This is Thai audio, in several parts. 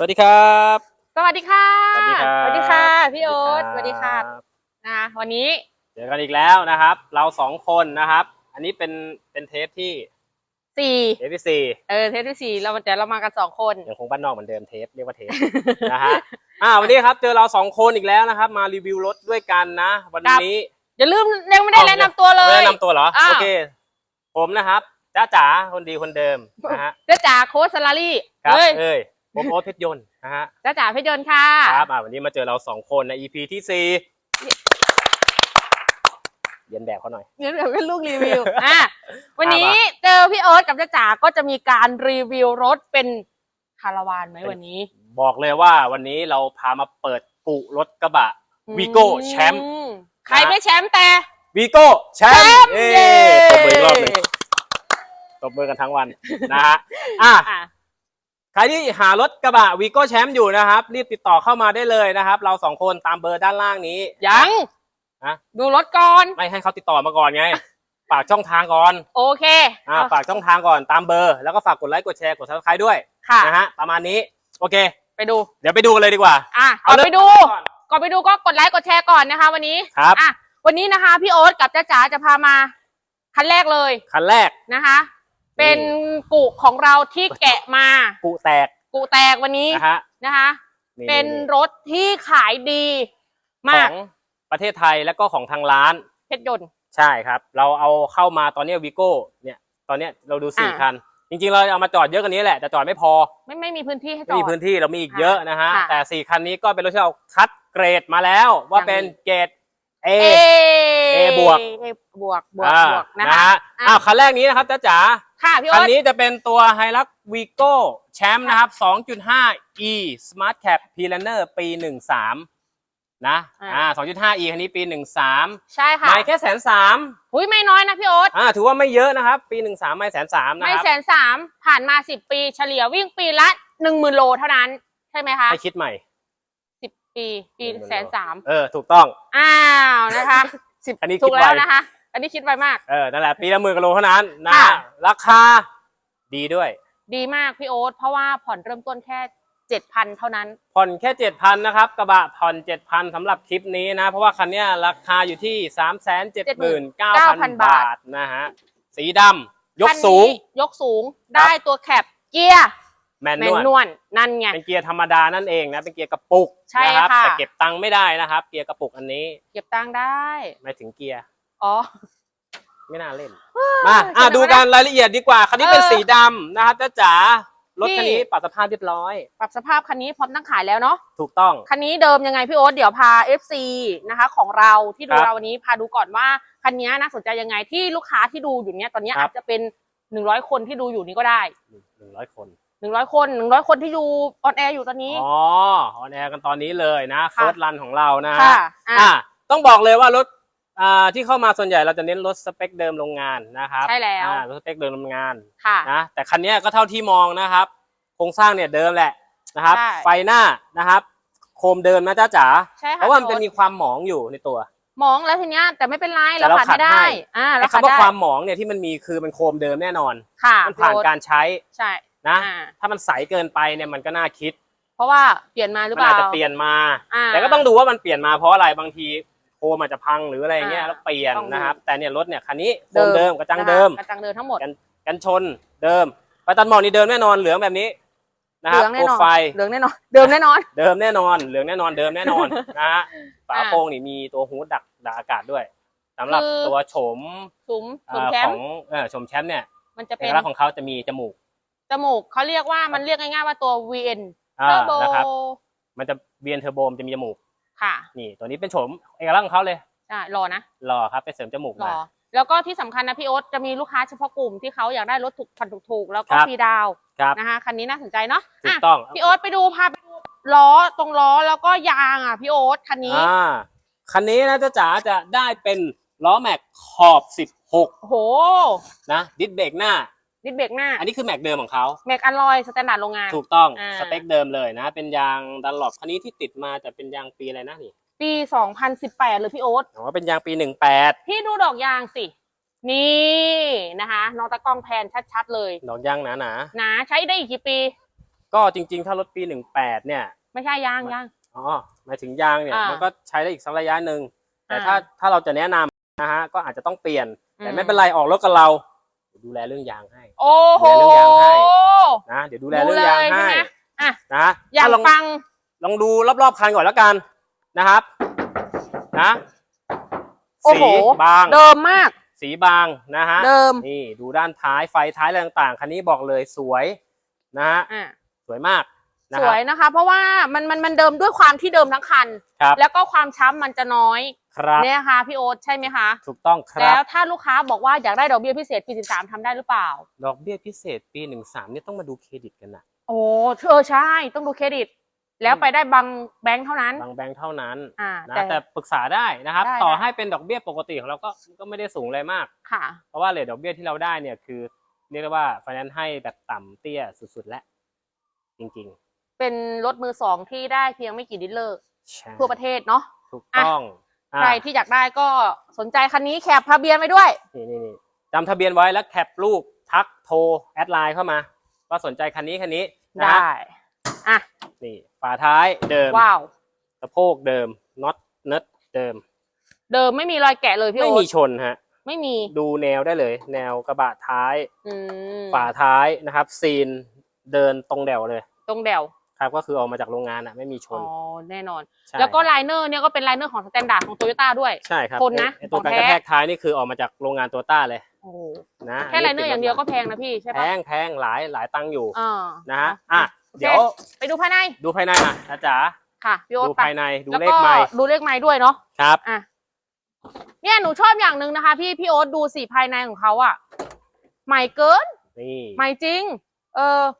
วัสดีครับ สวัสดีค่ะ สวัสดีครับ สวัสดีค่ะ พี่โอ๊ตสสวัวัสสดีดีครัค่ะบนะคะวันนี้เจอกันอีกแล้วนะครับ เราสองคนนะครับ อันนี้เป็นเป็นเทปที่สี่เทปที่สี่เออเทปที่สี่เราแต่เรามากันสองคนยังคงบ้านนอกเหมือนเดิมเทปเรียกว่าเทปนะฮะอ่าวันนี้ครับเจอเราสองคนอีกแล้วนะครับ มารีวิวรถด้วยกันนะ วันนี้อย่าลืมยังไม่ได้แนะนำตัวเลไม่ยแนะนำตัวเหรออ้าวโอเค ผมนะครับจ้าจ๋าคนดีคนเดิมนะฮะเจ้าจ๋าโค้ชสลารี่ครับเฮ้ยเอ้ย ผมโอ๊ตเพชรยนต์นะฮะเจ้าจ๋าเพชรยนต์ค่ะ ครับอ่าวันนี้มาเจอเราสองคนใน EP ที่สี่เรียนแบบเขาหน่อยงั้นเดี๋ยวเป็นลูกรีวิวอะวันนี้เจอพี่โอ๊ตกับเจ้าจ๋าก็จะมีการรีวิวรถเป็นคาราวานไหมวันนี้ บอกเลยว่าวันนี้เราพามาเปิดกุรถกระบะ Vigo แชมป์อืใครไม่แชมป์แต่วีโก้แชมป์เอ้เย้ตบมืออีกรอบหนึ่งตบมือกันทั้งวันนะฮะอะอะ ใครที่หารถกระบะวีโก้แชมป์อยู่นะครับ รีบติดต่อเข้ามาได้เลยนะครับ เราสองคนตามเบอร์ด้านล่างนี้ ยังฮะดูรถก่อน ไม่ให้เขาติดต่อมาก่อนไง ฝากช่องทางก่อนโอเคอ่าฝากช่องทางก่อนตามเบอร์ แล้วก็ฝากกดไลค์กดแชร์กดซับสไครต์ด้วยค่ะนะฮะประมาณนี้โอเค ไปดู เดี๋ยวไปดูกันเลยดีกว่า อะเอาก่อนเลยไปดูก่อนไปดูก็กดไลค์กดแชร์ก่อนนะคะ วันนี้ครับอะวันนี้นะคะ พี่โอ๊ตกับจ้าจ๋าจะพามา คันแรกเลยคันแรกนะคะ เป็นกุของเราที่แกะมา กุแตกกุแตกวันนี้นะฮะนะคะนี่เป็นรถที่ขายดีขมากองประเทศไทยแล้วก็ของทางร้านเพชรยนต์ใช่ครับ เราเอาเข้ามาตอนนี้วีโก้เนี่ย ตอนเนี้ยเราดูสี่อ่าคัน จริงๆ เราเอามาจอดเยอะกว่านี้แหละแต่จอดไม่พอ ไม่ไม่มีพื้นที่ให้จไม่อมีดพื้นที่เรามีอีกเยอะนะฮะค่ะแต่สี่คันนี้ก็เป็นรถที่เราคัดเกรดมาแล้ว ว่าอย่างเป็นเกรด A เอ A บวก เอบวกบวกอ่าบวกนะนะคะฮะอะอ้าวคันแรกนี้นะครับจ้าจ๋าค่ะพี่คันโอ๊ตนี้จะเป็นตัวไฮรักวีโก้แชมป์นะครับ 2.5 e Smart Cap p l a n n e r ปี 13 นะอ่า 2.5 e คันนี้ปี 13ใช่ค่ะไม่แค่แสนสามหุยไม่น้อยนะพี่โอ๊ตอ่าถือว่าไม่เยอะนะครับ ปี 13 ไม่แสนสามนะไม่ครับแสนสามผ่านมาสิบปีเฉลี่ยวิ่งปีละหนึ่งหมื่นโลเท่านั้นใช่ไหมคะ ให้คิดใหม่สิบ ปีปี10,000แสนสามเออถูกต้อง อ้าวนะคะสิบอันนี้ถูกคิดแล้วไวนะคะ อันนี้คิดไวมากเออนั่นแหละปีละหมื่นกิโลเท่านั้นนะค่ะราคาดีด้วย ดีมากพี่โอ๊ตเพราะว่าผ่อนเริ่มต้นแค่เจ็ดพันเท่านั้น ผ่อนแค่7,000นะครับกระบะผ่อน7,000สำหรับคลิปนี้นะ เพราะว่าคันเนี้ยราคาอยู่ที่379,000บาทนะฮะสีดำยกสูงคันนี้ยกสูงได้ตัวแคปเกียร์ แมนแมนนวลนวลนั่นไง เป็นเกียร์ธรรมดานั่นเองนะ เป็นเกียร์กระปุกใช่นะครับค่ะ แต่เก็บตังค์ไม่ได้นะครับ เกียร์กระปุกอันนี้เก็บตังค์ได้ ไม่ถึงเกียร์อ๋อ ไม่น่าเล่น มาอะดูกันรายละเอียดดีกว่า คันนี้เป็นเออสีดำนะครับจ้าจ๋ารถพี่ คันนี้ปรับสภาพเรียบร้อย ปรับสภาพคันนี้พร้อมตั้งขายแล้วเนาะ ถูกต้อง คันนี้เดิมยังไงพี่โอ๊ตเดี๋ยวพา FC นะคะ ของเราที่ดูครับเราวันนี้พาดูก่อนว่าคันนี้น่าสนใจยังไงที่ลูกค้าที่ดูอยู่เนี้ยตอนเนี้ยครับ อาจจะเป็นหนึ่งร้อยคนที่ดูอยู่นี้ก็ได้หนึ่งร้อยคน หนึ่งร้อยคนหนึ่งร้อยคนที่ดูออนแอร์อยู่ตอนนี้ อ๋อออนแอร์กันตอนนี้เลยนะค่ะเฟิร์สรันของเรานะค่ะอะอะต้องบอกเลยว่ารถอ่าที่เข้ามาส่วนใหญ่เราจะเน้นรถสเปคเดิมโรงงานนะครับใช่แล้วอ่ารถสเปคเดิมโรงงานค่ะนะแต่คันเนี้ยก็เท่าที่มองนะครับ โครงสร้างเนี่ยเดิมแหละนะครับใช่ไฟหน้านะครับ โคมเดิมนะจ้าจ๋าใช่ค่ะเพราะว่ามันจะพี่มีโอ๊ตความหมองอยู่ในตัวมองแล้วทีเนี้ยแต่ไม่เป็นไรแต่เราเราขาดไม่ขัดได้ให้อ่าไอ้เราขาดคำว่าได้ความหมองเนี่ยที่มันมีคือมันโคมเดิมแน่นอน ค่ะมันผ่านพี่โอ๊ตการใช้ใช่ นะ อ่า ถ้ามันใสเกินไปเนี่ยมันก็น่าคิดเพราะว่าเปลี่ยนมาหรือมันเปล่า อาจจะเปลี่ยนมา อ่าแต่ก็ต้องดูว่ามันเปลี่ยนมาเพราะอะไรบางทีโคมอาจจะพังหรืออะไรเงี้ยอ่าแล้วเปลี่ยนต้องดู นะครับ แต่เนี่ยรถเนี่ยคันนี้โคมเดิมกระจังนะคะเดิม กระจังเดิมทั้งหมด กันชนเดิมไฟตัดหมอกนี่เดิมแน่นอนเหลืองแบบนี้นะครับเหลืองแน่โปรนอนไฟเหลืองแน่นอน เดิมแน่นอน เดิมแน่นอนเหลืองแน่นอนเดิมแน่นอน นะฮะฝาอ่าโปร่งนี่มีตัวฮูดดักดักอากาศด้วยสำหรับคือ ตัวโฉมสุมเอ่สุมอแชขมองป์เออโฉมแชมป์เนี่ยมันจะเอเป็นกลักษณ์ของเขาจะมีจมูก จมูกเขาเรียกว่ามันเรียกง่ายๆว่าตัว VN อ่าเทอร์โบนะครับ มันจะเวียนเทอร์โบมนจะมีจมูก ค่ะนี่ ตัวนี้เป็นโฉมเอกลักษณ์ของเขาเลยใช่รอนะหล่อครับ ไปเสริมจมูกรมา อแล้วก็ที่สำคัญนะพี่โอ๊ตจะมีลูกค้าเฉพาะกลุ่มที่เขาอยากได้รถถูกผ่อนถูกๆ แล้วก็ครับ ฟรีดาวน์ครับ นะคะคันนี้น่าสนใจเนาะถูกอะต้องพี่โอ๊ตไปดูพาไปดูล้อตรงล้อแล้วก็ยางอะพี่โอ๊ตคันนี้อ่าคันนี้นะจ๊ะจ๋าจะได้เป็นล้อแม็กขอบ โอ้โห16 นะ ดิสเบรกหน้า ดิสเบรกหน้า อันนี้คือแม็กเดิมของเขาแม็กอลลอยสแตนดาร์ดโรงงาน ถูกต้องอ่า สเปคเดิมเลยนะ เป็นยางดันหลบคันนี้ที่ติดมาจะเป็นยางปีอะไรนะนี่ปี 2018เลยพี่โอ๊ตอ๋อเป็นยางปี 18 พี่ดูดอกยางสิ นี่นะคะน้องตะกล้องแพนชัดๆเลยดอกยางหนาหนาใช้ได้อีกกี่ปีก็จริงๆ ถ้ารถปีหนึ่งแปดเนี่ย ไม่ใช่ยางยาง อ๋อหมายถึงยางเนี่ยอ่ามัมันก็ใช้ได้อีกสักระยะหนึ่งแต่อ่าถ้าถ้าเราจะแนะนำนะฮะก็อาจจะต้องเปลี่ยน แต่อืม ไม่เป็นไรออกรถกับเรา ดูแลเรื่องยางให้ โอ้โห ดูแลเรื่องยางให้ นะเดี๋ยวดูแลเรื่องยางดูเลยให้ใช่ไหมอะ นะยางถ้ลองฟัง ลองดูรอบๆคันก่อนแล้วกันนะครับ นะโอ้สีโห บาง เดิมมาก สีบางนะฮะเดิม นี่ดูด้านท้ายไฟท้ายอะไรต่างๆคันนี้บอกเลยสวยนะฮะอะสวยมากนะสครัวบยนะคะ เพราะว่ามันมันมันเดิมด้วยความที่เดิมทั้งคัน ครับ แล้วก็ความช้ำมันจะน้อย ครับเนี่ยค่ะพี่โอ๊ตใช่ไหมคะ ถูกต้องคแล้รัวบถ้าลูกค้าบอกว่าอยากได้ดอกเบี้ยพิเศษปี13ทำได้หรือเปล่า ดอกเบี้ยพิเศษปีหนึ่งสามเนี่ยต้องมาดูเครดิตกันนะโอ้เออใช่ต้องดูเครดิต แล้วไปได้บางแบงค์เท่านั้นบางแบงค์เท่านั้นอ่านะแต่แต่ปรึกษาได้นะครับได้ต่อได้ให้เป็นดอกเบี้ยปกติของเราก็ก็ไม่ได้สูงอะไรมากค่ะ เพราะว่าเรทดอกเบี้ยที่เราได้เนี่ยคือเรียกได้ว่าไฟแนนซ์ให้แบบต่ำเตี้ยสุดๆแล้วจริงเป็นรถมือสองที่ได้เพียงไม่กี่ดิลเลอร์ๆใช่ทั่วประเทศเนาะถูกต้องอะ ใครที่อยากได้ก็สนใจคันนี้แคปทะเบียนไว้ด้วยนี่นี่นี่จำทะเบียนไว้แล้วแคปรูปทักโทรแอดไลน์เข้ามา ว่าสนใจคันนี้คันนี้นะได้ฮะอะนี่ฝาท้ายเดิมว้าวสะโพกเดิมน็อตเนิร์ดเดิม เดิมไม่มีรอยแกะเลยพี่ไม่โอ๊มีตชนฮะ ไม่มีดูแนวได้เลย แนวกระบะท้ายอืมฝาท้ายนะครับ ซีนเดินตรงแดวเลย ตรงแดว ครับก็คือออกมาจากโรงงานอะไม่มีชอ๋นอแน่นอน ใช่ แล้วก็ครับไลเนอร์เนี่ยก็เป็นไลเนอร์ของสแตนดาร์ดของโตโยต้าด้วย ใช่ครับทนนะไอ้ไอ้ตัวของการแท้ กระแทกท้ายนี่คือออกมาจากโรงงานตัวต้าเลยโอ้โหนะแค่ไลเนอร์อย่างเดียวก็แพงนะพี่ใช่แพปะงแพงหลายหลายตังค์อยู่อ่านะฮะอะโอเคเดี๋ยวไปดูภายในดูภายในอะนะจ๋าค่ะพี่โอ๊ตดูไปภายในดูแล้วเลก็ขไม้ดูเลขไม้ด้วยเนาะ ครับ อะเนี่ยหนูชอบอย่างหนึ่งนะคะ พี่พี่โอ๊ตดูสีภายในของเขาอะใหม่เกินนี่ ใหม่จริง เออส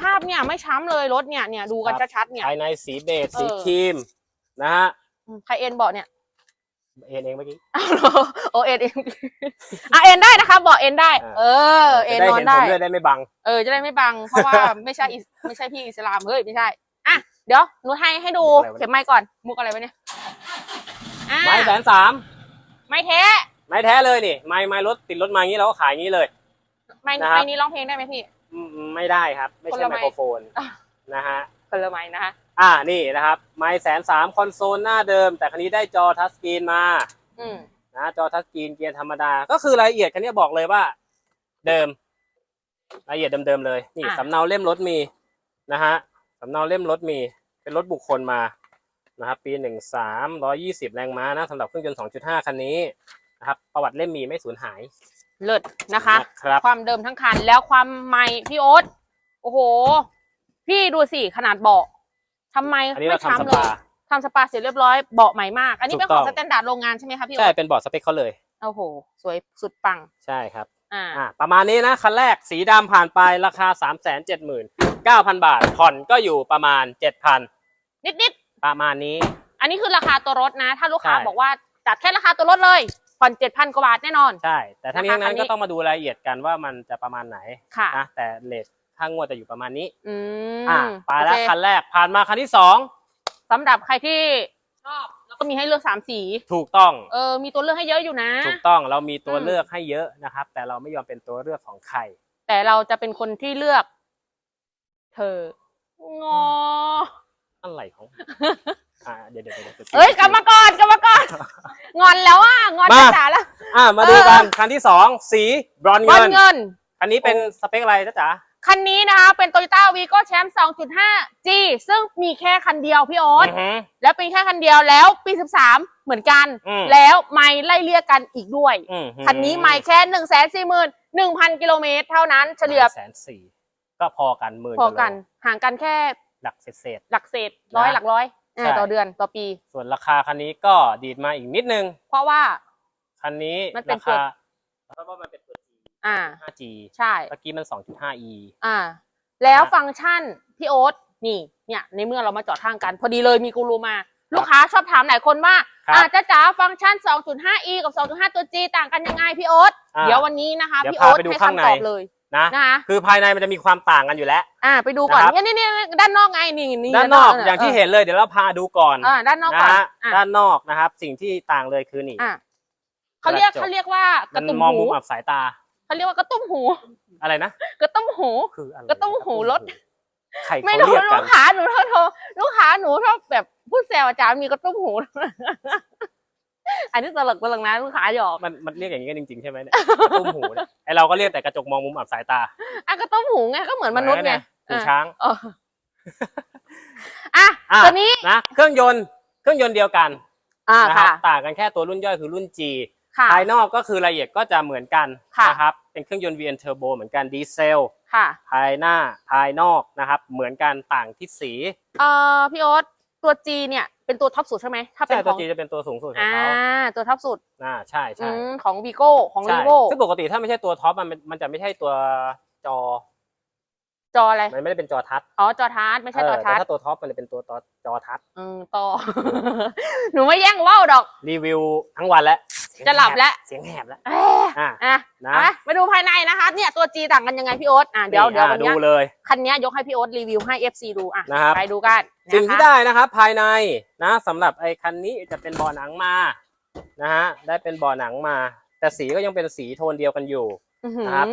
ภาพเนี่ยไม่ช้ำเลยรถเนี่ยเนี่ยดูกันครับชัดๆเนี่ย ภายในสีเบจเออสีครีมนะฮะอืมใครเอ็นเบาะเนี่ยเอ็นเองเมื่อกี้ อ้าวเหรอโอเอ็นเอ็นอะเอ็นได้นะคะเบาะเอ็นได้ อ่า เออ เอ็นจะได้นอนเห็นผได้ มด้วยได้ไม่บัง เออจะได้ไม่บัง เพราะว่า ไม่ใช่อิสไม่ใช่พี่อิสลามเฮ้ยไม่ใช่อะเดี๋ยวหนูให้ให้ดูมุกอะไรวะเนี่ย เข็มไม้ก่อน มุกอะไรวะเนี่ยอะไม้แสนสามไม้แท้ไม้แท้เลยนี่ไม้ไม้รถติดรถมาอย่างนี้เราก็ขายอย่างนี้เลย ไม้นะครับไม้นี้ร้องเพลงได้ไหมพี่อืม ไม่ได้ครับ ไม่คนใช่ละไมไมค์โครโฟนอะนะฮะคนละไม้นะคะอ่านี่นะครับ ไม้แสนสามคอนโซลหน้าเดิม แต่คันนี้ได้จอทัชสกรีนมาอืมนะจอทัชสกรีนเกียร์ธรรมดา ก็คือรายละเอียดคันนี้บอกเลยว่า เดิม รายละเอียดเดิมๆเลย นี่อะสำเนาเล่มรถมีนะฮะสำเนาเล่มรถมี เป็นรถบุคคลมานะครับ ปีหนึ่งสามร้อยี่สิบแรงม้านะสำหรับเครื่องยนต์สองจุดห้าคันนี้นะครับ ประวัติเล่มมีไม่สูญหาย เลิศนะคะ นะครับ ความเดิมทั้งคันแล้วความใหม่พี่โอ๊ตโอ้โห พี่ดูสิขนาดเบาะทำไมอันนี้ไม่เราทำสช้ำเลปาย ทำสปาเสร็จเรียบร้อยเบาะใหม่มาก อันนี้เป็นถูขกองต้องสแตนดาร์ดโรงงานใช่ไหมคะพี่ใช่โอ๊ตเป็นบอร์ดสเปคเขาเลย โอ้โห สวยสุดปัง ใช่ครับ อ่า อ่าประมาณนี้นะ คันแรกสีดำผ่านไปราคา 3 7 9 0 0 0 บาท ผ่อนก็อยู่ประมาณ 7,000 นิดนิดประมาณนี้ๆอันนี้คือราคาตัวรถนะ ถ้าลูกค้าใช่ บอกว่าจัดแค่ราคาตัวรถเลย ผ่อนเจ็ดพันกว่าบาทแน่นอน ใช่ แต่ทั้งนี้ราทั้คางนั้นคันนี้ ก็ต้องมาดูรายละเอียดกันว่ามันจะประมาณไหนค่ะ นะแต่เลทค่างวดจะอยู่ประมาณนี้ อืมอ่าไปแล้วโอเคคันแรกผ่านมาคันที่สองสำหรับใครที่ชอบแล้วก็มีให้เลือกสามสี ถูกต้อง เออ มีตัวเลือกให้เยอะอยู่นะ ถูกต้องเรามีตัวอืม เลือกให้เยอะนะครับ แต่เราไม่ยอมเป็นตัวเลือกของใคร แต่เราจะเป็นคนที่เลือก เธองอ อะไรของ อ่าเดี๋ยวเดี๋ยวเดี๋ยวดี๋วเอ้ยกลับมาก่อนกลับมาก่อนงอนแล้วอะงอนมาจ๋าแล้ว อ่ามาดูกันคันที่สองสีบรอนบอเงิลนเงินคันนี้เป็นสเปคอะไรจ๊ะจ๋าคันนี้นะคะเป็น Toyota Vigo Champ 2.5G ซึ่งมีแค่คันเดียวพี่โอ๊ตอือฮึ แล้วเป็นแค่คันเดียวแล้วปี 13 เหมือนกัน อืม แล้วไม่ไล่เลี่ยกันอีกด้วย อืมคันนี้ไม่แค่1 4 1 0 0 0 กิโลเมตรเท่านั้นเฉลี่ยแสนสี่ก็พอกันหมื่นพอกันว่าโลห่างกันแค่หลักเศษหลักเศษร้อยนะหลักร้อยเออใช่ ต่อเดือนต่อปีๆส่วนราคาคันนี้ก็ดีดมาอีกนิดนึง เพราะว่า คันนี้มันเป็นราคาเพราะว่ามันเป็นตัว G อ่า 5G ใช่ เมื่อกี้มัน 2.5e อ่า แล้วนะฟังก์ชันพี่โอ๊ตนี่ เนี่ย ในเมื่อเรามาจอดข้างกัน พอดีเลยมีกูรูมา ลูกค้าชอบถามหลายคนว่าครับอาจจะจ๋าฟังก์ชัน 2.5e กับ 2.5 ตัว G ต่างกันยังไงพี่โอ๊ตอ่าเดี๋ยววันนี้นะคะ เดี๋ยวพี่โอ๊ตพาไปดูให้ข้างใน คำตอบเลย นะนะคะคือภายในมันจะมีความต่างกันอยู่แล้ว อ่าไปดูก่อนนะครับ เนี่ยนี่นี่ด้านนอกไงนี่นี่ด้านนอกอย่างที่เห็นเลยเดี๋ยวเราพาดูก่อนอ่าด้านนอกนะก่อนฮะอะด้านนอกนะครับ สิ่งที่ต่างเลยคือนี่ อ่าเขาเรียกกระจก เขาเรียกว่ากมัระนตุ้มมองหูมุมอับสายตาเขาเรียกว่ากระตุ้มหูอะไรนะ กระตุ้มหู คืออะไรกระตุ้มหูรถ ใครไม่เขารู้เรียกกัลูน กค้าหนูชอบโทรลูกค้าหนูชอบแบบพูดแซวอาจารย์มีกระตุ้มหู อันนี้ตลกตลกนะลูกค้าหยอกมันมันเรียกอย่างนี้กันจริงๆใช่ไหมเนี่ยกระตุ้มหูเนี่ยไอเราก็เรียกแต่กระจกมองมุมอับสายตาอะกระตุ้มหูไงก็เหมือนมนุษย์ไงหูช้างเอออะอะตัวนี้นะเครื่องยนต์เครื่องยนต์เดียวกันอ่านะครับค่ะต่างกันแค่ตัวรุ่นย่อยคือรุ่น G ค่ะ ภายนอกก็คือรายละเอียดก็จะเหมือนกันค่ะ นะครับเป็นเครื่องยนต์ VN Turbo เหมือนกันดีเซลค่ะภายหน้าภายนอกนะครับเหมือนกันต่างที่สี เอ่อพี่โอ๊ต ตัว G เนี่ยเป็นตัวท็อปสุดใช่ไหมถ้าเป็ใช่นขตัวอง G จะเป็นตัวสูงสุดของอ่าเขาตัวท็อปสุดอ่าใช่อืใช่มของวีโก้ของใช่ลีโวซึ่งปกติถ้าไม่ใช่ตัวท็อปมันมันจะไม่ใช่ตัวจอ จออะไรมันไม่ได้เป็นจอทัชอ๋อจอทาร์ตไม่ใช่จอเออทาแต่ร์ตถ้าตัวท็อปมันจะเป็นตัวต่อจอทัชอืมต่อ หนูไม่แย่งว่าวดอก รีวิวทั้งวันแล้ว จะหลับแล้ว เสียงแหบแล้วเอ๊ะอะอะนะอะมาดูภายในนะคะเนี่ยตัว G ต่างกันยังไงพี่โอ๊ตอะเดี๋ยวเดี๋ยวอะวันดูเนี้ยเลยคันเนี้ยยกให้พี่โอ๊ตรีวิวให้ FC ดูอะนะครับไปดูกันสิ่งนะคะที่ได้นะครับภายในนะสำหรับไอ้คันนี้จะเป็นเบาะหนังมานะฮะได้เป็นเบาะหนังมา แต่สีก็ยังเป็นสีโทนเดียวกันอยู่อื้อหือนะครับ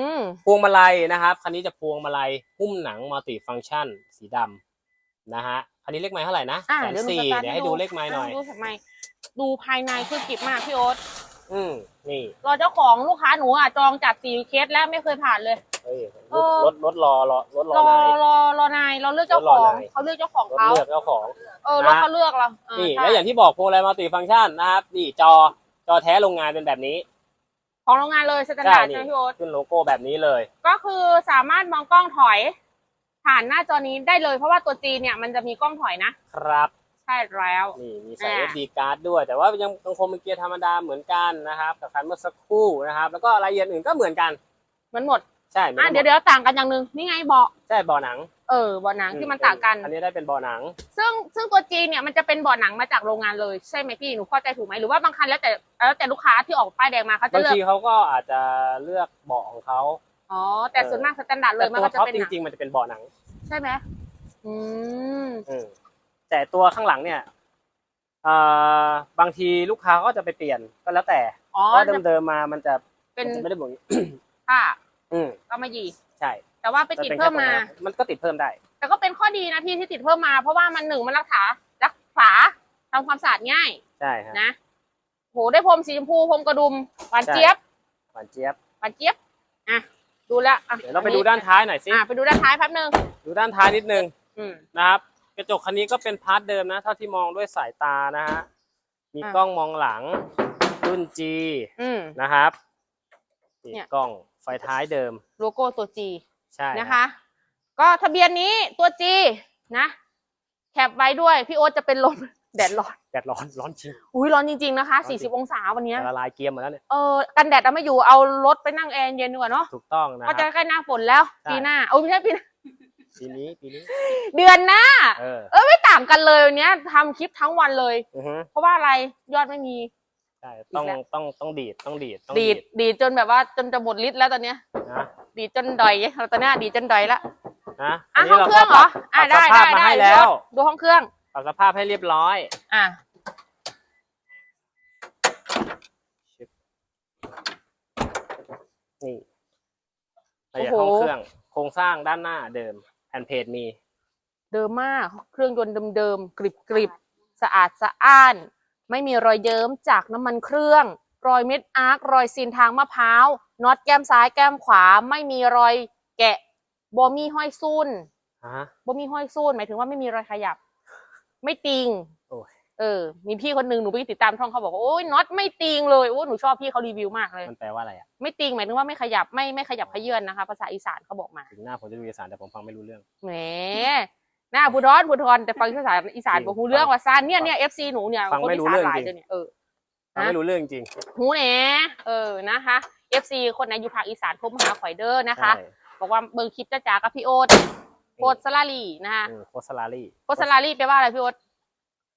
พวงมาลัยนะครับ คันนี้จะพวงมาลัยหุ้มหนังมัลติฟังก์ชัน สีดำนะฮะคันนี้เลขไม้เท่าไหร่นะอะแสนเดี๋ยวหนูสี่สตาร์ทเดี๋ยวให้ดูเลขไม้หน่อยะดูทำไมดูภายในคือกริบมากพี่โอ๊ต อืมนี่รอเจ้าของลูกค้าหนูอะจองจัดสี่เคสแล้วไม่เคยผ่านเลยเอ้ยเออรถรถรอรอรถรอรอนาย รอรอนายเราเลือกเจ้ารอของนาย เขาเลือกเจ้าของรถเขาเลือกเจ้าของ เออนะรถเขาเลือกเราเออนี่ใช่และอย่างที่บอกพวงมาลัยมัลติฟังก์ชันนะครับนี่จอจอแท้โรงงานเป็นแบบนี้ ของโรงงานเลยสแตนใช่ดาร์ดนี่ ใช่ไหมพี่โอ๊ตขึ้นโลโก้แบบนี้เลย ก็คือสามารถมองกล้องถอย ผ่านหน้าจอนี้ได้เลย เพราะว่าตัวจีเนี่ยมันจะมีกล้องถอยนะครับใช่แล้วนี่มีใส่อ่า SD card ด้วย แต่ว่ายังยังคงเป็นเกียร์ธรรมดาเหมือนกันนะครับกับคันเมื่อสักครู่นะครับ แล้วก็รายละเอียดอื่นก็เหมือนกันเหมือนหมดใช่หมืนอะกันหมเดี๋ยวเดี๋ยวต่างกันอย่างหนึ่งนี่ไงเบาะใช่เบาะหนังเออเบาะหนังที่มันต่างกัน อันนี้ได้เป็นเบาะหนัง ซึ่งซึ่งตัวจีเนี่ยมันจะเป็นเบาะหนังมาจากโรงงานเลยใช่ไหมพี่หนูเข้าใจถูกไหมหรือว่าบางคันแล้วแต่แล้วแต่ลูกค้าที่ออกป้ายแดงมาเขาจะบางเลือกทีเขาก็อาจจะเลือกเบาะของเขาอ๋อแต่ส่วนมากสแตนดาร์ดเลแต่ยมันตัวก็จะท็อปเป็นจหนังริงๆมันจะเป็นเบาะหนังใช่ไหมอืม อืม แต่ตัวข้างหลังเนี่ยเอ่อบางทีลูกค้าก็จะไปเปลี่ยนก็แล้วแต่อ๋อเพราะจะเดิมๆมามันจะเป็นมันจะไม่ได้เหมือนผ้าอืมก็มายีใช่ แต่ว่าไปติดเพิ่มมา มันก็ติดเพิ่มได้ แต่ก็เป็นข้อดีนะพี่ที่ติดเพิ่มมา เพราะว่ามันหนึ่งมันรักษารักษาทำความสะอาดง่ายใช่ฮะนะโหได้พรมสีชมพูพรมกระดุมหวานเจี๊ยบหวานเจี๊ยบหวานเจี๊ยบอะดูแลวอะเดี๋ยวเราไปดูด้านท้ายหน่อยสิอะไปดูด้านท้ายแป๊บนึงดูด้านท้ายนิดนึงอืมนะครับก ระจกคันนี้ก็เป็นพาร์ทเดิมนะเท่าที่มองด้วยสายตานะฮะมีอะกล้องมองหลังรุ่น G อืม นะครับนี่เนี่ย กล้องไฟท้ายเดิมโลโก้ตัว G ใช่นะคะ ก็ทะเบียนนี้ตัว G นะแคปไว้ด้วย พี่โอ๊ตจะเป็นลม แดดร้อนแดดร้อนร้อนจริง อุ้ยร้อนจริง ๆ นะคะ ร้อนจริง 40 องศาวันเนี้ยจะละลายเกียร์หมดแล้วเนี่ยเออกันแดดเอาไม่อยู่เอารถไปนั่งแอร์เย็นดีกว่าเนาะถูกต้องนะคก็รับจะใกล้หน้าฝนแล้ว ใช่ ปีหน้าโอ้ยไม่ใช่ปีหน้า ปีนี้ปีนี้ เดือนหน้า เออเออไม่ต่างกันเลยวันเนี้ยทำคลิปทั้งวันเลย อือฮึเพราะว่าอะไรยอดไม่มี ใช่ต้องอีกแล้ว ต้องต้องดีดต้องดีดต้องดีดดีดจนแบบว่าจนจะหมดฤทธิ์แล้วตอนเนี้ย นะดีดจนดอยเราตอนเนี้ยดีดจนดอยละนะอะนนี้ห้องเครื่องเหรอปอะปรับได้สภาได้พมาได้ให้แล้วดูห้องเครื่อง ปรับสภาพให้เรียบร้อย อะนี่รายละเอียดห้องเครื่อง โครงสร้างด้านหน้าเดิม แผ่นเพจมี เดิมมากเครื่องยนต์เดิมๆกริบกริบสะอาดสะอ้าน ไม่มีรอยเยิ้มจากน้ำมันเครื่อง รอยเม็ดอาร์ครอยซีนทางมะพร้าวน็อตแก้มซ้ายแก้มขวา ไม่มีรอยแกะบอมีห้อยซุนฮะบอมีห้อยซุนหมายถึงว่าไม่มีรอยขยับ ไม่ติงโอ้ย เออ มีพี่คนหนึ่งหนูไปติดตามช่องเขาบอกว่าโอ้ยน็อตไม่ติงเลยโอ้ยหนูชอบพี่เขารีวิวมากเลย มันแปลว่าอะไรอะ ไม่ติงหมายถึงว่าไม่ขยับไม่ไม่ขยับขยื่นนะคะ ภาษาอีสานเขาบอกมา ถึงหน้าผมจะดูเอกสารแต่ผมฟังไม่รู้เรื่อง แหม หน้าบุดอนบุดอนแต่ฟังภาษาอีสานจริงบอกหูเรื่องว่าซ่านเนี่ยเนี่ยเอฟซีหนูเนี่ยฟังคนไม่อีรู้สานเรื่องหลายจริงเดี๋ยวนี้เออ ฟังไม่รู้เรื่องจริงหูแหนเออนะคะเอฟซีคนไหนอยู่ภาคอีสานโทรมาหาข่อยเด้อนะคะ ใช่บอกว่าเบิ่งคลิปจ้าจ๋ากับพี่โอ๊ตโคตรสลาลีนะคะอืมโคสลารี่โคตรสลาลีแปลว่าอะไรพี่โอ๊ต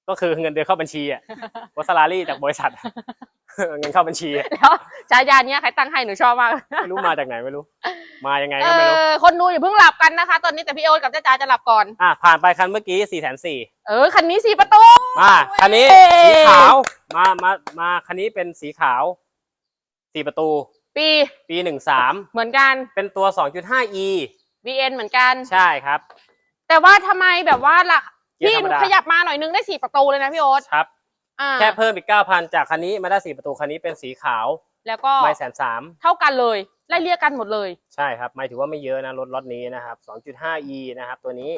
ก็คือเงินเดือนเข้าบัญชีอะโคสลารี่จากบริษัท เงินเข้าบัญชีอะแล้วฉายาเนี้ยใครตั้งให้หนูชอบมากไม่รู้มาจากไหนไม่รู้ มายังไงเอก็ไม่รู้อคนดูอย่าเพิ่งหลับกันนะคะ ตอนนี้แต่พี่โอ๊ตกับจ้าจ๋าจะหลับก่อน อะผ่านไปคันเมื่อกี้สี่แสนสี่เออคันนี้สี่ประตู มาคันนี้เย้สีขาวมามามาคันนี้เป็นสีขาวสี่ประตู ปีปีหนึ่งสามเหมือนกัน เป็นตัว 2.5e VN เหมือนกัน ใช่ครับ แต่ว่าทำไมแบบว่าล่ะเกียร์ พี่ธรหรมนูดาขยับมาหน่อยนึงได้สี่ประตูเลยนะพี่โอ๊ตครับอ่าแค่เพิ่มอีกเก้าพันจากคันนี้มาได้สี่ประตูคันนี้เป็นสีขาว แล้วก็ไม่แสนสามเท่ากันเลยไล่เรียกกันหมดเลย ใช่ครับหมายถือว่าไม่เยอะนะรถรถนี้นะครับ 2.5e นะครับ ตัวนี้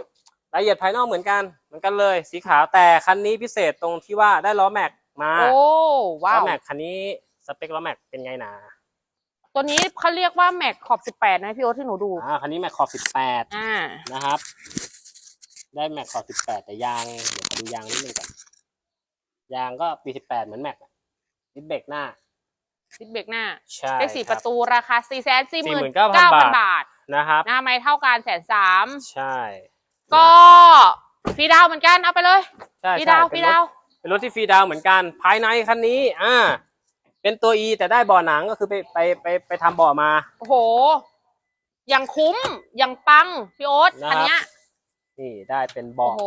รายละเอียดภายนอกเหมือนกัน เหมือนกันเลย สีขาวแต่คันนี้พิเศษตรงที่ว่าได้ล้อแม็กมาโอ้ว้าล้อวแม็กคันนี้สเปคล้อแม็กเป็นไงนะตัวนี้เขาเรียกว่าแม็กขอบสิบแปดนะพี่โอ๊ตที่หนูดูอ่าคันนี้แม็กขอบ 18อ่านะครับ ได้แม็กขอบ18แต่ยางเดี๋ยวขอดูยางนิดนึงก่อนยางก็ปี18เหมือนแม็กดิสเบรกหน้าซิดเบรกหน้าใช่ได้สี่คปรับระตูราคาสี่แสนสี่หมื่น49,000เก้าพันบาทบาทนะครับนะไม่เท่ากันแสนสามใช่ ก็ฟรีดาวน์เหมือนกันเอาไปเลยใช่ฟรีใช่ดาวน์ฟเป็รีนรดาวถน์เป็นรถที่ฟรีดาวน์เหมือนกันภายในคันนี้อ่าเป็นตัว E แต่ได้เบ่อหนังก็คือไปไปไปไปทำเบ่อมาโอ้โหยังคุ้มยังปังพี่โอ๊ตนะครับอันเนี้ย นี่ได้เป็นโอ้เบาะโห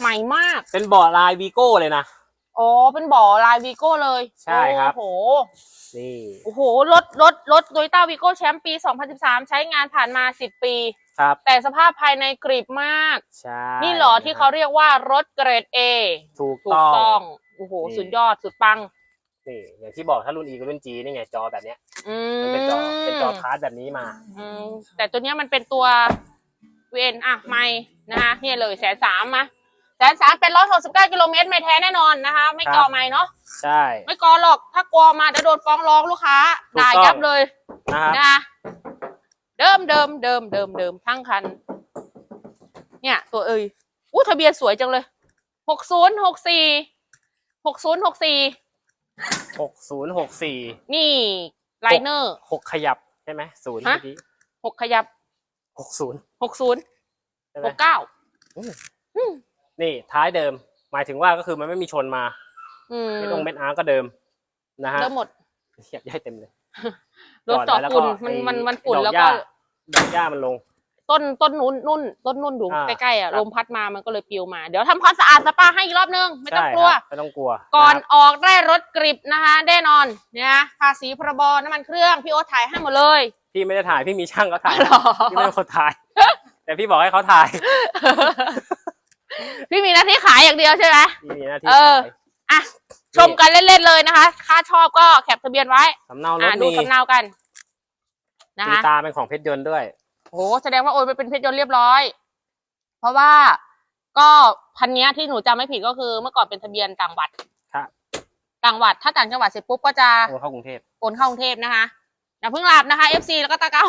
ใหม่มาก เป็นเบาะลายวีโก้เลยนะ อ๋อ เป็นบ่อลายวีโก้เลยใช่ครับ โอ้โห นี่ โอ้โห รถ รถ รถโดยต้าวีโก้แชมป์ปี 2013 ใช้งานผ่านมา 10 ปี ครับ แต่สภาพภายในกริบมาก ใช่นี่เหรอที่เขาเรียกว่ารถเกรด A ถูกถูกต้ต้ออง ง โอ้โห นี่ สุดยอด สุดปัง นี่อย่างที่บอกถ้ารุ่น E กับรุ่น G นี่ไงจอแบบเนี้ย อืมันมเป็นจอ เป็นจอพาร์ทแบบนี้มา อืมแต่ตัวเนี้ยมันเป็นตัว เวนอะไม่นะคะเนี่ยเลยแสนสามมาแสนสามเป็นร้อยหกสิบเก้ากิโลเมตรไม่แท้แน่นอนนะคะ ไม่ครับกอไม่เนาะใช่ ไม่กอหรอกถ้ากอมาเดี๋ยวโดนฟ้องร้องลูกค้าถูกด่าต้องยับเลยนะครับนะคะเดิมเดิมเดิมเดิมเดิมทั้งคัน เนี่ยตัวเอ้ยอู้ทะเบียนสวยจังเลยหกศูนย์หกสี่หกศูนย์หกสี่หกศูนย์หกสี่นี่ไลเนอร์หกขยับใช่ไหมศูนย์ฮะเมื่อกี้หกขยับ หกศูนย์หกศูนย์ใช่ไหหมกเก้านี่ท้ายเดิม หมายถึงว่าก็คือมันไม่มีชนมาอืมเม็ดองเม็ดอาร์ก็เดิมนะฮะเริ่มหมดเหยียบให้เต็มเลย รถจอดจอดไว้แล้วฝุ่นก็มันไอ้มันมันฝุ่นดอกแล้วหก็ญ้าดอกหญ้ามันลง ต้นต้นนุ่นนุ่นต้นนุ่นอยู่อ่าใกล้ๆอะครับ ลมพัดมามันก็เลยปลิวมา เดี๋ยวทำความสะอาดสปาให้อีกรอบนึง ไม่ต้องใช่กลัว ครับไม่ต้องกลัวก่อนนะครับออกได้รถกริบนะคะแน่นอนเนี่ยภาษีพรบน้ำมันเครื่อง พี่โอ๊ตถ่ายให้หมดเลย พี่ไม่ได้ถ่ายพี่มีช่างเขาถ่ายหรอ พี่ไม่ได้คนถ่าย แต่พี่บอกให้เขาถ่ายพี่มีหน้าที่ขายอย่างเดียวใช่ไหม พี่มีหน้าที่เออถ่ายอะ ชมกันเล่นๆเลยนะคะ ถ้าชอบก็แคปทะเบียนไว้ สำเนารอ่าถดูมีสำเนากัน นะตีคะตาเป็นของเพชรยนต์ด้วย โอ้แสดงว่าโอนไปเป็นเพชรยนต์เรียบร้อย เพราะว่าก็พันเนี้ยที่หนูจำไม่ผิดก็คือ เมื่อก่อนเป็นทะเบียนต่างวัดครับ ต่างวัด ถ้าต่างจังหวัดเสร็จปุ๊บก็จะ โอนเข้ากรุงเทพโอนเข้ากรุงเทพนะคะ อย่าเพิ่งหลับนะคะ FC แล้วก็ตะเก้า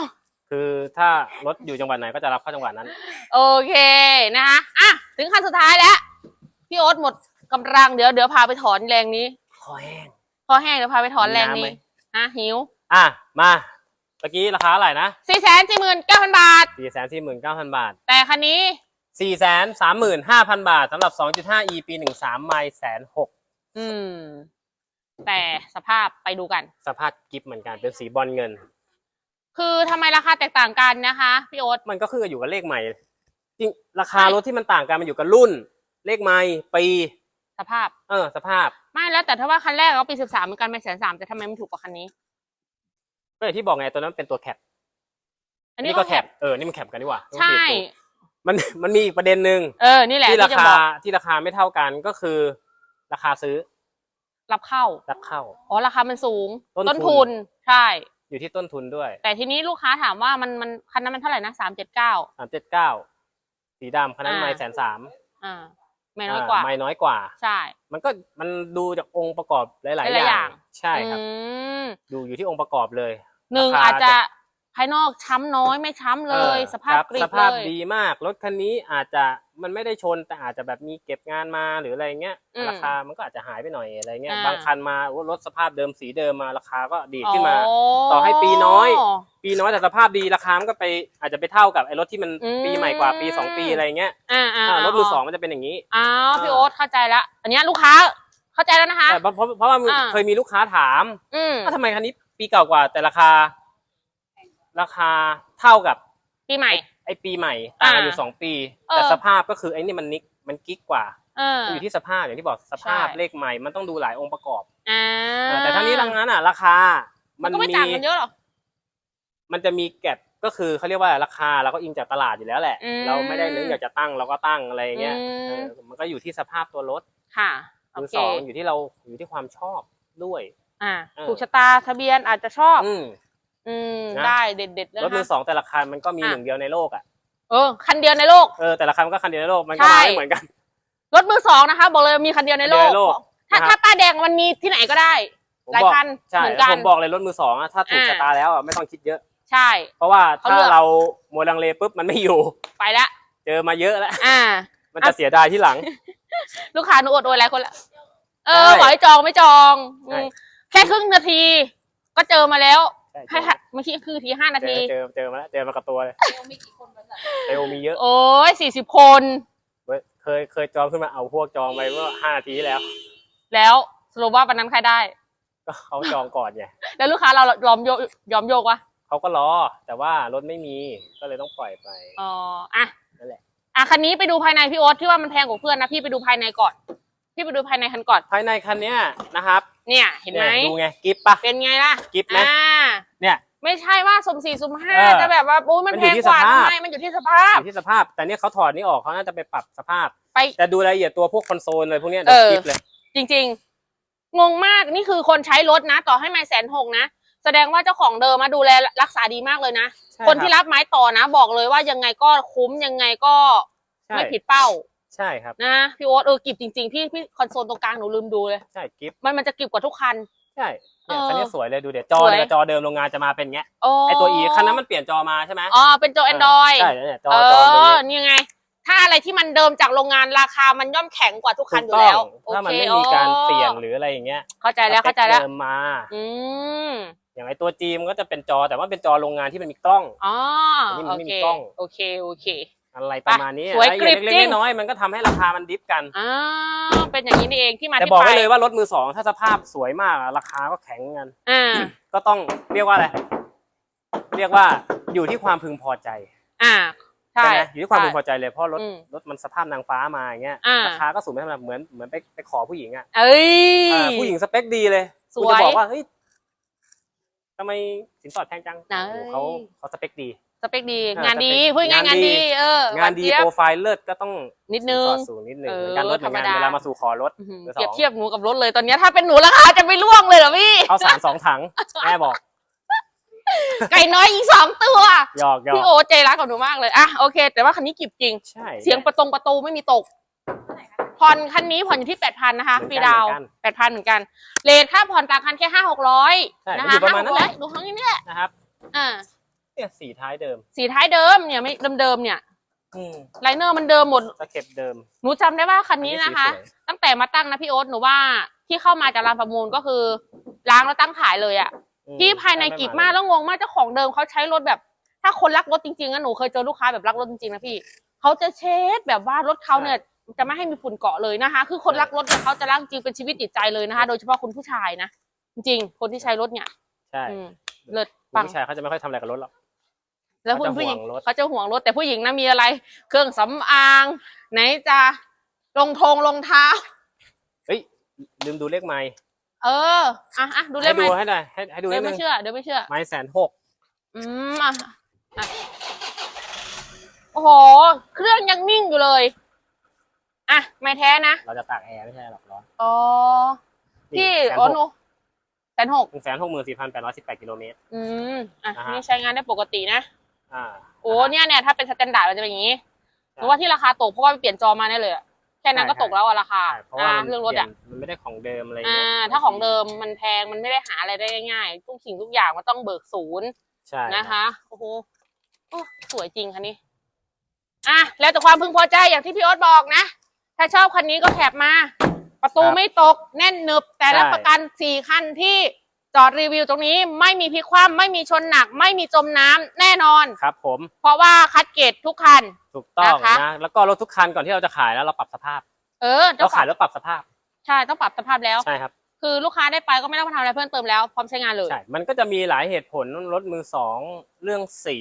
คือถ้ารถอยู่จังหวัดไหนก็จะรับเข้าจังหวัดนั้น โอเคนะคะอะถึงขั้นสุดท้ายแล้ว พี่โอ๊ตหมดกำลังเดี๋ยวเดี๋ยวพาไปถอนแรงนี้ คอแห้ง พอแห้งเดี๋ยวพาไปถอนแรงมีน้ำไหมนี้ฮะหิวอะมาเมื่อกี้ราคาเท่าไหร่นะสี่แสนสี่หมื่นเก้าพันบาท สี่แสนสี่หมื่นเก้าพันบาทแต่คันนี้สี่แสนสามหมื่นห้าพันบาทสำหรับสองจุดห้า e ปีหนึ่งสามไมล์แสนหกอืม แต่สภาพไปดูกัน สภาพกิฟต์เหมือนกันเป็นสีบอลเงิน คือทำไมราคาแตกต่างกันนะคะพี่โอ๊ต มันก็ขึ้นอยู่กับเลขใหม่ จริงราคารถที่มันต่างกันมันอยู่กับรุ่น เลขไมล์ปีสภาพ เออ สภาพไม่แล้วแต่ถ้าว่าคันแรกก็ปีสิบสามเหมือนกันไม่แสนสามแต่ทำไมมันถูกกว่าคันนี้ ก็อย่างที่บอกไงตัวนั้นเป็นตัวแคปอันนี้ก็แคปเออนี่มันแคปกันดีกว่าใช่ มันมันมีอีกประเด็นหนึ่งเออ นี่แหละที่ราที่จะคาบอกที่ราคาไม่เท่ากันก็คือ ราคาซื้อ รับเข้า รับเข้า อ๋อราคามันสูงต้นต้นทุทุนนใช่ อยู่ที่ต้นทุนด้วย แต่ทีนี้ลูกค้าถามว่ามันมันคันนั้นมันเท่าไหร่นะสามเจ็ดเก้าสามเจ็ดเก้าสีดำคันนั้นอ่าไม่แสนสามอ่าไม่น้อยกว่าไม่น้อยกว่า ใช่ มันก็มันดูจากองค์ประกอบหลายๆหอลายๆอย่าย่างงใช่ครับอืมดูอยู่ที่องค์ประกอบเลยหนึ่งราคาอาจจะ ภายนอกช้ำน้อยไม่ช้ำเลยออสภาพครับกริสบภาพเลยดีมากรถคันนี้อาจจะมันไม่ได้ชนแต่อาจจะแบบมีเก็บงานมาหรืออะไรเงี้ยอืมราคามันก็อาจจะหายไปหน่อยอะไรเงี้ยอ่าบางคันมาโอ้รถสภาพเดิมสีเดิมมาราคาก็ดีดขึ้นมาอ๋อต่อให้ปีน้อย ปีน้อยแต่สภาพดีราคามันก็ไปอาจจะไปเท่ากับไอ้รถที่มันอืมปีใหม่กว่าปีสองปีอะไรเงี้ยอ่าอ่าอ่ารถมือสองมันจะเป็นอย่างนี้อ้าวพี่อ่าโอ๊ตเข้าใจละอันเนี้ยลูกค้าเข้าใจแล้วนะคะแต่เพราะเพราะเพราะว่าอ่าเคยมีลูกค้าถามอืมว่าทำไมคันนี้ปีเก่ากว่าแต่ราคา ราคาเท่ากับปีใหม่ ไอ้ปีใหม่ต่างกันอยู่อ่าสองปีเออแต่สภาพก็คือไอ้นี่มันนิกมันกิ๊กกว่าเออมันอยู่ที่สภาพอย่างที่บอกสภาพใช่เลขใหม่ มันต้องดูหลายองค์ประกอบอ่าเออแต่ทั้งนี้ทั้งนั้นอะ ราคา มัมันนก็ไม่มีต่างกันเยอะหรอกมันจะมีแก็บก็คือเขาเรียกว่าราคาเราก็อิงจากตลาดอยู่แล้วแหละอืมเราไม่ได้นึกอยากจะตั้งเราก็ตั้งอะไรอย่างเงี้ยอืมเออมันก็อยู่ที่สภาพตัวรถค่ะโอมือเคสองอยู่ที่เราอยู่ที่ความชอบด้วย อ่าเออถูกชะตาทะเบียนอาจจะชอบ อืมอืมนะ ได้เด็ดเด็ดๆเลยรถมือนะสองแต่ละคันมันก็มีอะหนึ่งเดียวในโลกอะเออคันเดียวในโลก เออแต่ละคันมันก็คันเดียวในโลกมันก็ใช่ มาไม่เหมือนกัน รถมือสองนะคะบอกเลยมีคันเดียวในโลคันกเดียวในโลกถ้านะครับ ถ้าป้ายแดงมันมีที่ไหนก็ได้ ผมหลายบอกคันใช่เหมือนกัน ผมบอกเลยรถมือสองอะถ้าถูกอ่า ชะตาแล้วอะไม่ต้องคิดเยอะ ใช่ เพราะว่าเขาถ้าเลือก เราโมวลังเลปุ๊บมันไม่อยู่ ไปละเจอมาเยอะแล้ว อ่า มันจะเสียดายที่หลัง ลูกค้าหนูอดโอยหลายคนละเออใช่บอกให้จองไม่จองอืใช่มแค่ครึ่งนาที ก็เจอมาแล้ว ใช่ให้ให้เมื่อกี้คือทีห้านาเจทีอเจอเจอมาแล้วเจอมากับตัวเลยเอลมีเยอะโอ้ยสี่สิบคน เว้ยเคยเคยจองขึ้นมาเอาพวกจองไปเมื่อห้านาทีที่แล้ว แล้วสรุปว่าวันนั้นใครได้ ก็เขาจองก่อนไงแล้วลูกค้าเรายอมโยกยอมโยกวะเขาก็รอ แต่ว่ารถไม่มีก็เลยต้องปล่อยไปอ๋ออะ นั่นแหละ อะคันนี้ไปดูภายในพี่โอ๊ตที่ว่ามันแพงกว่าเพื่อนนะพี่ไปดูภายในก่อน พี่ไปดูภายในคันก่อน ภายในคันเนี้ยนะครับ เนี่ยเห็นไหมยดูไงกิฟต์ปะเป็นไงล่ะกิฟต์ไหมอ่าเนี่ย ไม่ใช่ว่าสุ่มสี่สุ่มห้าเออจะแบบว่าโอ้ยมันมันแพอยู่งที่กว่าสภาพทำไมมันอยู่ที่สภาพอยู่ที่สภาพ แต่เนี่ยเขาถอดนี่ออกเขาน่าจะไปปรับสภาพไปแต่ดูรายละเอียดตัวพวกคอนโซลอะไรพวกเนี้ยเอเดี๋ยวอกิฟต์เลย จริง ๆ งงมากนี่คือคนใช้รถนะ ต่อให้ไม่แสนหกนะแสดงว่าเจ้าของเดิมมาดูแลรักษาดีมากเลยนะใช่คนที่รับรับไม้ต่อนะ บอกเลยว่ายังไงก็คุ้มยังไงก็ใช่ไม่ผิดเป้า ใช่ครับ นะพี่โอ๊ตเออกิบจริงๆพี่พี่คอนโซลตรงกลางหนูลืมดูเลยใช่กิฟต์มันมันจะกิบกว่าทุกคัน ใช่เนี่ยเออคันนี้สวยเลยดูเดี๋ยวจอสวย เนี่ยกับจอเดิมโรงงานจะมาเป็นเงี้ยโอ้ไอตัวอีคันนั้นมันเปลี่ยนจอมาใช่ไหมอ๋อเป็นจอแอนดรอยใช่เนี่ยจอเอจอตรงอนี้นี่ไง ถ้าอะไรที่มันเดิมจากโรงงานราคามันย่อมแข็งกว่าทุกคันอยู่ถูกแล้วต้องถ้ามันโอไม่เคมีการอ๋อเปลี่ยนหรืออะไรอย่างเงี้ยเข้าใจแล้วสปคเข้าใจแล้วเดิมมา อืมอย่างไอตัวจีมนก็จะเป็นจอแต่ว่าเป็นจอโรงงานที่มันมีกล้อง อ๋ออันนี้มันโอไม่เคมีกล้อง โอเคโอเค อะไรประมาณนี้สวยรายละเอียดกริบเล็จริกงๆน้อยๆมันก็ทำให้ราคามันดิฟกัน อ่าเป็นอย่างนี้นี่เองที่มาแต่ที่บอกไปไว้เลยว่ารถมือสองถ้าสภาพสวยมากอะราคาก็แข็งกัน อ่า ก็ต้องเรียกว่าอะไร เรียกว่าอยู่ที่ความพึงพอใจอ่า ใช่ ไหมอยู่ที่ความพึงพอใช่ใจเลยเพราะรถอืมรถมันสภาพนางฟ้ามาอย่างเงี้ยอ่า ราคาก็สูงไม่ธรรมดาเหมือนเหมือนไปไปขอผู้หญิงอะเอ้ยอ่าผู้หญิงสเปคดีเลยสวยคุณจะบอกว่าเฮ้ยทำไมสินสอดแพงจังเอ้ยโอ้โหเขาเขาสเปคดี สเปคดี อ่างานดีสเปคพูดง่ายๆงานงานดี ดี เอองานดีหวเจี๊ยบ โปรไฟล์เลิศก็ต้องนิดนึงสิสอดสูงนิดนึงเออเหมือนกันรถเหมือนกันธรรมดา เวลามาสู่ขอรถอื้อหือมือสองเปรียบเทียบหนูกับรถเลยตอนเนี้ยถ้าเป็นหนูราคาจะไม่ล่วงเลยเหรอพี่ เอาสารสองถัง แม่บอกไก่น้อยอีกสองตัวหยอกหยอพี่กโอใจรักกับหนูมากเลยอะโอเค แต่ว่าคันนี้กิบจริง ใช่ เสียงประตงประตูไม่มีตกผ่อนคันนี้ผ่อนอยู่ที่แปดพันนะคะเหมือนกันฟรีดาวเหมือนกันแปดพันเหมือนกันเลทค่าผ่อนต่างคันแค่ห้าหกร้อยใช่นะมันอยู่ประคะห้ามาหณกนั้นร้แหอยละดูข้างนี้เนี่ยนะครับ อ่า เนี่ยสีท้ายเดิม สีท้ายเดิมเนี่ยไม่เดิมๆเนี่ยอืมไลเนอร์มันเดิมหมด ตะเข็บเดิม หนูจำได้ว่าคันนี้นะคะ อัสีสวย ตั้งแต่มาตั้งนะพี่โอ๊ตหนูว่าที่เข้ามาจากร้านประมูลก็คือล้างแล้วตั้งขายเลยอะอืมที่ภายในกิบมากแล้วงงมากเจ้าของเดิมเขาใช้รถแบบ ถ้าคนรักรถจริงๆนะหนูเคยเจอลูกค้าแบบรักรถจริงๆนะพี่เขาจะเช็ดแบบว่ารถเขาเนี่ยจะไม่ให้มีฝุ่นเกาะเลยนะคะ คือคนรักรถเนี่ยเขาจะรักจริงเป็นชีวิตจิตใจเลยนะคะ โดยเฉพาะคุณผู้ชายนะจริงๆคนที่ใช้รถเนี่ยใช่อืมเลิศคุณปังผู้ชายเขาจะไม่ค่อยทำอะไรกับรถหรอก แล้วคุณเขาจะผู้หญิงห่วงรถ เขาจะห่วงรถแต่ผู้หญิงนะมีอะไร เครื่องสำอาง ไหนจะรองทงรองเท้า เฮ้ยลืมดูเลขไม้เอออะอะดูเลให้ยไหมดูให้หน่อยให้ให้ดูเดี๋นิยวดนึไม่งเชื่อเดี๋ยวไม่เชื่อ ไม้แสนหกอืมอะอะโอ้โห เครื่องยังนิ่งอยู่เลย อะ ไม่แท้นะ เราจะตากแอร์ไม่ใช่หรอกร้อนอ๋อ พี่แสนอ๋อหหนูกแสนหกหนึ่งแสนหกหมื่นสี่พันแปดร้อยสิบแปดกิโลเมตร อืม อะ อ่าฮะ นี่ใช้งานได้ปกตินะ อ่าโอ้เนี่ยเนี่ยถ้าเป็นสแตนดาร์ดมันจะเป็นอย่างนี้หรือว่าที่ราคาตกเพราะว่าไปเปลี่ยนจอมาแน่เลยอะแค่นั้นก็ตกแล้วอะราคาใช่เพราะว่าอ่ามันเรื่องรถเปลี่ยอะนมันไม่ได้ของเดิมอะไรอ่าเงี้ยถ้าของเดิมมันแพงมันไม่ได้หาอะไรได้ง่ายๆทุกสิ่งทุกอย่างมันต้องเบิกศูนย์ใช่นะคะโอ้โหโอ้สวยจริงคันนี้อะแล้วแต่ความพึงพอใจอย่างที่พี่โอ๊ตบอกนะ ถ้าชอบคันนี้ก็แคปมา ประตูไม่ตกแน่นหนึบแต่รับประกันสี่คันที่ จอดรีวิวตรงนี้ไม่มีพลิกคว่ำไม่มีชนหนัก ไม่มีจมน้ำแน่นอน ครับผมเพราะว่าคัดเกรดทุกคัน ถูกต้องนะคะ นะแล้วก็รถทุกคันก่อนที่เราจะขายแล้วเราปรับสภาพเออต้เราองปขารัยบแล้วปรับสภาพใช่ต้องปรับสภาพแล้ว ใช่ครับคือลูกค้าได้ไปก็ไม่ต้องมาทำอะไรเพิ่มเติมแล้วพร้อมใช้งานเลยใช่มันก็จะมีหลายเหตุผลรถมือสองเรื่องสี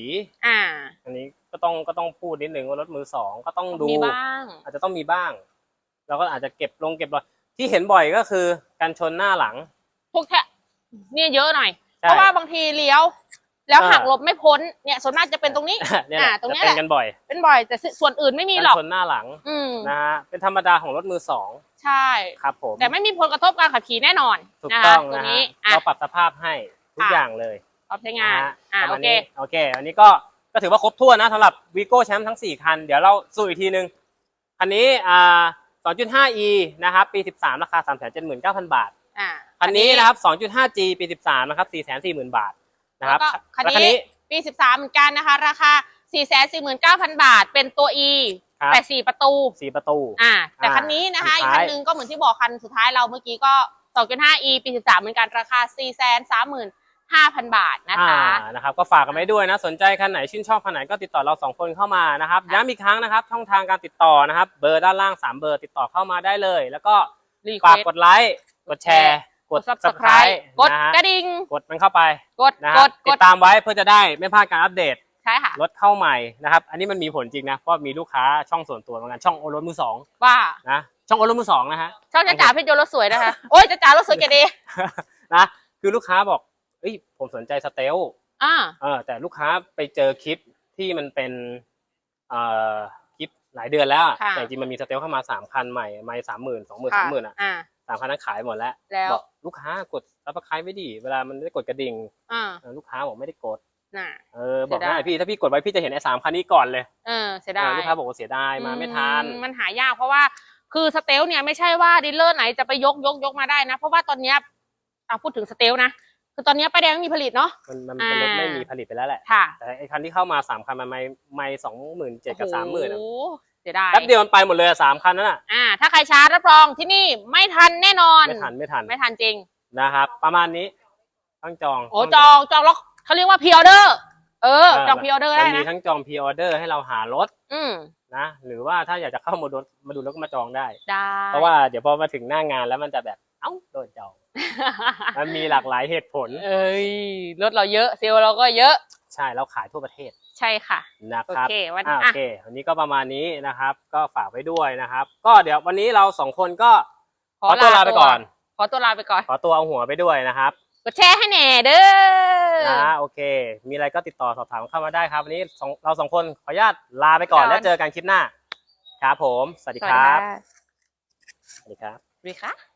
อ่าอันนี้ก็ต้องก็ต้องพูดนิดนึงว่ารถมือสองก็ต้องดู มีบ้าง อาจจะต้องมีบ้าง เราก็อาจจะเก็บลงเก็บรอยที่เห็นบ่อยก็คือการชนหน้าหลังพวกแท้ เนี่ยเยอะหน่อยใช่เพราะว่าบางทีเลี้ยว แล้วอ่าหักหลบไม่พ้นเนี่ยส่วนมากจะเป็นตรงนี้เนี่ยแหละอ่าตรงจะเนี้ยเป็นแหละกันบ่อย เป็นบ่อยแต่ส่วนอื่นไม่มีกันหรอกชนหน้าหลังอืมนะฮะเป็นธรรมดาของรถมือสองใช่ครับผมแต่ไม่มีผลกระทบการขับขี่แน่นอนถูกนะคะต้องตรนะงฮะนี้อะเราปรับสภาพให้ทุกค่ะอย่างเลยพร้อมใช้งานนะฮะอ่าประโอมาณเคนี้โอเคอันนี้ก็ก็ถือว่าครบถ้วนนะสำหรับวีโก้แชมป์ทั้ง 4 คัน เดี๋ยวเราสู้อีกทีนึงคันนี้อ่า 2.5e นะครับ ปี 13 ราคา 379,000 บาท อ่าคันนี้นะครับ 2.5g ปี 13 นะครับ 440,000 บาทนะครับแล้วก็คันแล้วนี้ปี 13 เหมือนกันนะคะ ราคา 449,000 บาท เป็นตัว E ครับแต่สี่ประตูสี่ประตู อ่า แต่อ่าคันนี้นะคะสุอีดกท้ายคันหนึงก็เหมือนที่บอกคันสุดท้ายเราเมื่อกี้ก็ 2.5e ปี 13 เหมือนกันราคา 435,000 บาทนะคะอ่านะครับ ก็ฝากกันไว้ด้วยนะ สนใจคันไหนชื่นชอบคันไหนก็ติดต่อเราสองคนเข้ามานะครับค่ะย้ำอีกครั้งนะครับ ช่องทางการติดต่อนะครับ เบอร์ด้านล่าง 3 เบอร์ติดต่อเข้ามาได้เลย แล้วก็รีฝากเควสกดไลค์ กดแชร์กกดด subscribe subscribe กดนะฮะกระดิ่ง กดมันเข้าไปกด นะกฮะดติกดด ตามไว้เพื่อจะได้ไม่พลาดการอัปเดตใช่ค่ะ รถเข้าใหม่นะครับ อันนี้มันมีผลจริงนะ เพราะมีลูกค้าช่องส่วนตัวเหมือนกันช่องโอรถมือสองว่า นะช่องโอรถมือสองนะฮะช่องจ้าจ๋าพี่โจรถสวยนะคะ โอ้ยจ้าจ๋ารถสวยเกดีนะคือลูกค้าบอกเอ้ยผมสนใจสเตล อ่า เออแต่ลูกค้าไปเจอคลิปที่มันเป็นเอ่อคลิปหลายเดือนแล้วอะค่ะ แต่จริงๆมันมีสเตลเข้ามาสามคันใหม่ไม่สามหมื่นสองหมื่นค่ะสามหมื่นอะอ่า สามคันนั้นขายหมดแล้วแล้วบอกลูกค้ากดซับสไครต์ไว้ดิเวลามันได้กดกระดิ่งอ่าเออลูกค้าบอกไม่ได้กดน่ะเออบอกเสียดายได้พี่ถ้าพี่กดไว้พี่จะเห็นไอ้สามคันนี้ก่อนเลยเออเสียเอดาอยลูกค้าบอกว่าเสียดายมาไม่ทันอืมันหายากเพราะว่าคือสเตลเนี่ยไม่ใช่ว่าดีลเลอร์ไหนจะไปยกยกยกมาได้นะ เพราะว่าตอนเนี้ยเอาพูดถึงสเตลนะคือตอนเนี้ยป้ายแดงไม่มีผลิตเนาะมันมันเป็นรถอ่าไม่มีผลิตไปแล้วแหละค่ะแต่ไอ้คันที่เข้ามาสามคันมันไม่ไม่สองหมื่นเจ็ดกับสามหมื่นโอ้โหเสียดายแป๊บเดียวมันไปหมดเลยอะสามคันนั้นอะอ่าถ้าใครช้ารับรองที่นี่ไม่ทันแน่นอนไม่ทันไม่ทันไม่ทันจริงนะครับ ประมาณนี้ต้องจองโอ้จองจองแล้วเขาเรียกว่าพ r ออเดอร์เออเจองพ r ออเดอร์มัได้นมีนะทั้งจองพ r ออเดอร์ให้เราหารถอืมนะหรือว่าถ้าอยากจะเข้ามาดูมาดูแล้วก็มาจองได้ได้เพราะว่าเดี๋ยวพอมาถึงหน้างานแล้วมันจะแบบเอ้าโดนจองมันมีหลากหลายเหตุผล เอ้ยรถเราเยอะเซลล์เราก็เยอะ ใช่เราขายทั่วประเทศ ใช่ค่ะนะครับโอเควันอ่าโออะเควันนี้ก็ประมาณนี้นะครับ ก็ฝากไว้ด้วยนะครับ ก็เดี๋ยววันนี้เราสองคนก็ขอตัวลาไปก่อน ขอตัวลาไปก่อน ขอตัวเอาหัวไปด้วยนะครับกดแชร์ให้แหน่เด้อนะโอเค มีอะไรก็ติดต่อสอบถามเข้ามาได้ครับ วันนี้สองเราสองคนขออนุญาตลาไปก่อนแล้วเจอกันคลิปหน้า ครับผม สวัสดีครับ สวัสดีครับสวัสดีค่ะ